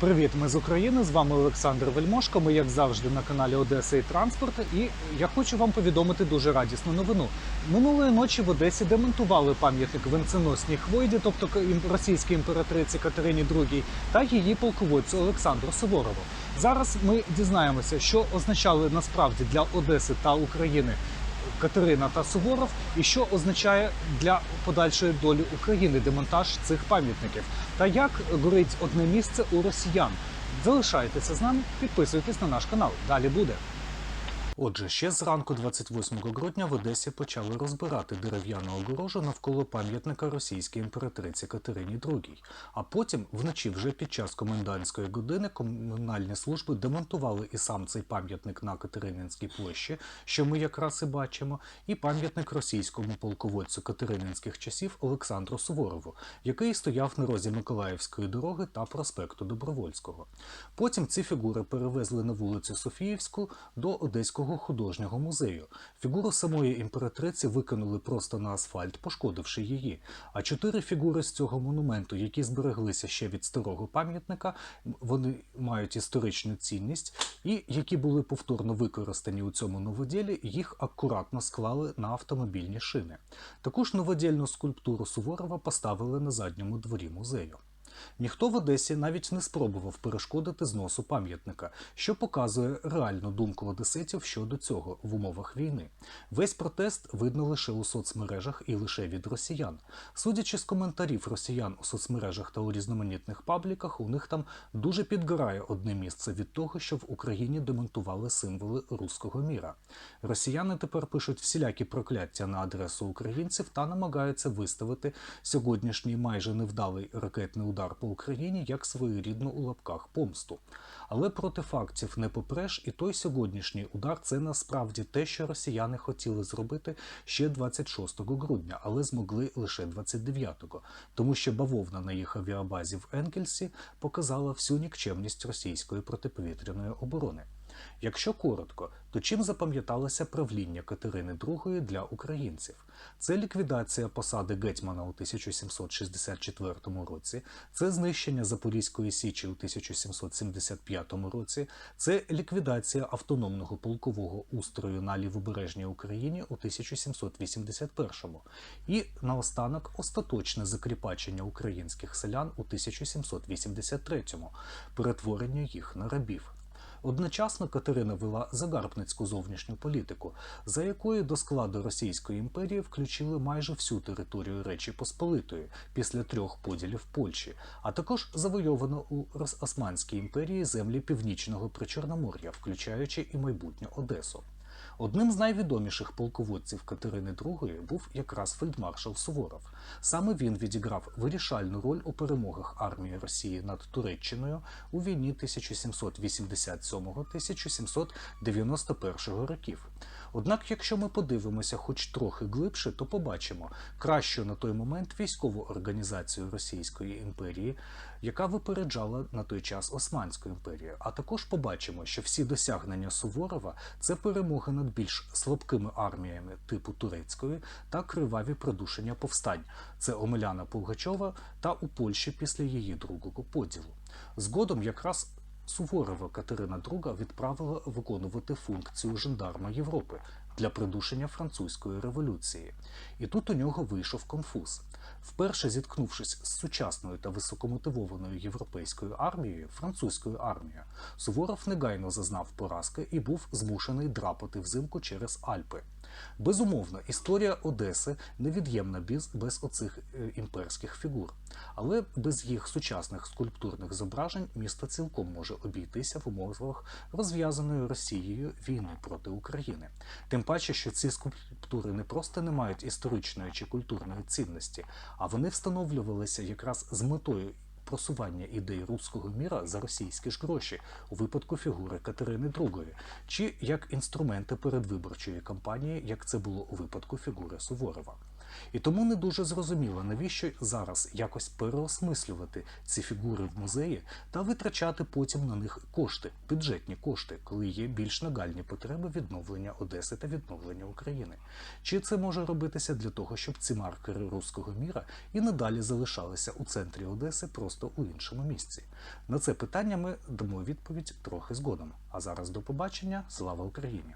Привіт, ми з України. З вами Олександр Вельмошко. Ми, як завжди, на каналі Одеса і Транспорт. І я хочу вам повідомити дуже радісну новину. Минулої ночі в Одесі демонтували пам'ятник венценосній хвойді, тобто російській імператриці Катерині II та її полководцю Олександру Суворову. Зараз ми дізнаємося, що означали насправді для Одеси та України Катерина та Суворов, і що означає для подальшої долі України демонтаж цих пам'ятників, та як горить одне місце у росіян. Залишайтеся з нами, підписуйтесь на наш канал. Далі буде. Отже, ще зранку 28 грудня в Одесі почали розбирати дерев'яну огорожу навколо пам'ятника російській імператриці Катерині II. А потім, вночі, вже під час комендантської години, комунальні служби демонтували і сам цей пам'ятник на Катерининській площі, що ми якраз і бачимо, і пам'ятник російському полководцю катерининських часів Олександру Суворову, який стояв на розі Миколаївської дороги та проспекту Добровольського. Потім ці фігури перевезли на вулицю Софіївську до Одеського художнього музею. Фігуру самої імператриці викинули просто на асфальт, пошкодивши її. А чотири фігури з цього монументу, які збереглися ще від старого пам'ятника, вони мають історичну цінність, і які були повторно використані у цьому новоділі, їх акуратно склали на автомобільні шини. Таку ж новодільну скульптуру Суворова поставили на задньому дворі музею. Ніхто в Одесі навіть не спробував перешкодити зносу пам'ятника, що показує реальну думку одеситів щодо цього в умовах війни. Весь протест видно лише у соцмережах і лише від росіян. Судячи з коментарів росіян у соцмережах та у різноманітних пабліках, у них там дуже підгорає одне місце від того, що в Україні демонтували символи руського міра. Росіяни тепер пишуть всілякі прокляття на адресу українців та намагаються виставити сьогоднішній майже невдалий ракетний удар по Україні як своєрідну у лапках помсту. Але проти фактів не попреш, і той сьогоднішній удар це насправді те, що росіяни хотіли зробити ще 26 грудня, але змогли лише 29-го, тому що бавовна на їх авіабазі в Енкельсі показала всю нікчемність російської протиповітряної оборони. Якщо коротко, то чим запам'яталося правління Катерини II для українців? Це ліквідація посади гетьмана у 1764 році, це знищення Запорізької січі у 1775 році, це ліквідація автономного полкового устрою на лівобережній Україні у 1781 і наостанок остаточне закріпачення українських селян у 1783 перетворення їх на рабів. Одночасно Катерина вела загарбницьку зовнішню політику, за якою до складу Російської імперії включили майже всю територію Речі Посполитої після трьох поділів Польщі, а також завойовано у Османській імперії землі північного Причорномор'я, включаючи і майбутню Одесу. Одним з найвідоміших полководців Катерини II був якраз фельдмаршал Суворов. Саме він відіграв вирішальну роль у перемогах армії Росії над Туреччиною у війні 1787-1791 років. Однак, якщо ми подивимося хоч трохи глибше, то побачимо кращу на той момент військову організацію Російської імперії, яка випереджала на той час Османську імперію. А також побачимо, що всі досягнення Суворова це перемоги над більш слабкими арміями типу турецької та криваві придушення повстань. Це Омеляна Пугачова та у Польщі після її другого поділу. Згодом якраз Суворова Катерина II відправила виконувати функцію жандарма Європи для придушення французької революції. І тут у нього вийшов конфуз. Вперше зіткнувшись з сучасною та високомотивованою європейською армією, французькою армією, Суворов негайно зазнав поразки і був змушений драпати взимку через Альпи. Безумовно, історія Одеси невід'ємна без, без оцих е, імперських фігур, але без їх сучасних скульптурних зображень місто цілком може обійтися в умовах розв'язаної Росією війни проти України. Тим паче, що ці скульптури не просто не мають історичної чи культурної цінності, а вони встановлювалися якраз з метою просування ідей руського міра за російські ж гроші у випадку фігури Катерини II, чи як інструменти передвиборчої кампанії, як це було у випадку фігури Суворова. І тому не дуже зрозуміло, навіщо зараз якось переосмислювати ці фігури в музеї та витрачати потім на них кошти, бюджетні кошти, коли є більш нагальні потреби відновлення Одеси та відновлення України. Чи це може робитися для того, щоб ці маркери руського міра і надалі залишалися у центрі Одеси, просто у іншому місці? На це питання ми дамо відповідь трохи згодом. А зараз до побачення. Слава Україні!